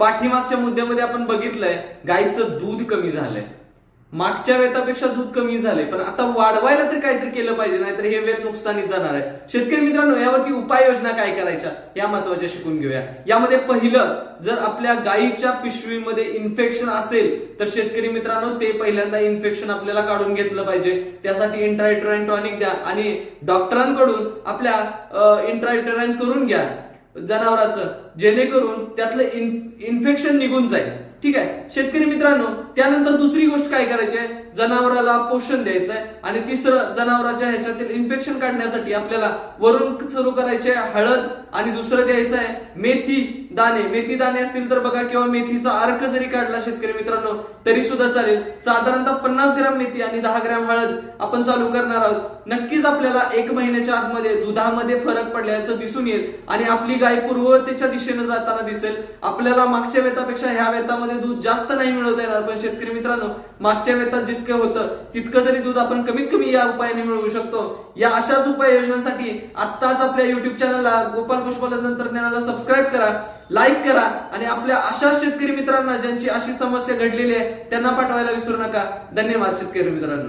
पाठीमागच्या मुद्द्यामध्ये आपण बघितलंय गाईचं दूध कमी झालंय. मागच्या वेतापेक्षा दूध कमी झाले पण आता वाढवायला तर काहीतरी केलं पाहिजे नाहीतर हे वेत नुकसानीत जाणार आहे. शेतकरी मित्रांनो यावरती उपाययोजना काय करायच्या या महत्त्वाच्या शिकून घेऊया. यामध्ये पहिलं जर आपल्या गायीच्या पिशवीमध्ये इन्फेक्शन असेल तर शेतकरी मित्रांनो ते पहिल्यांदा इन्फेक्शन आपल्याला काढून घेतलं पाहिजे. त्यासाठी इंट्रायट्रॉन टॉनिक द्या आणि डॉक्टरांकडून आपल्या इंट्रायट्रॉन करून घ्या. जनावराचं जेणेकरून त्यातलं इन्फेक्शन निघून जाईल. ठीक आहे? शेतकरी मित्रांनो त्यानंतर दुसरी गोष्ट काय करायची आहे? जनावराला पोषण द्यायचं आहे. आणि तिसरं जनावराच्या ह्याच्यातील इन्फेक्शन काढण्यासाठी आपल्याला वरून सुरू करायचे हळद आणि दुसरं द्यायचं आहे मेथी. दाणे मेथी दाणे असतील तर बघा किंवा मेथीचा अर्क जरी काढला शेतकरी मित्रांनो तरी सुद्धा चालेल. साधारणतः पन्नास ग्राम मेथी आणि दहा ग्राम हळद आपण चालू करणार आहोत. नक्कीच आपल्याला एक महिन्याच्या आतमध्ये दुधामध्ये फरक पडल्याचं दिसून येईल. आणि आपली गाय पूर्वतेच्या दिशेने जाताना दिसेल. आपल्याला मागच्या वेतापेक्षा ह्या वेतामध्ये दूध जास्त नाही मिळवता येणार. पण शेतकरी मित्रांनो मागच्या वेतात जितकं होतं तितकं तरी दूध आपण कमीत कमी या उपायाने मिळवू शकतो. या अशाच उपाययोजनांसाठी आत्ताच आपल्या युट्यूब चॅनलला गोपाल पुष्पल तंत्रज्ञानाला सबस्क्राईब करा. लाईक करा आणि आपल्या अशा शेतकरी मित्रांना ज्यांची अशी समस्या घडलेली आहे त्यांना पाठवायला विसरू नका. धन्यवाद शेतकरी मित्रांनो.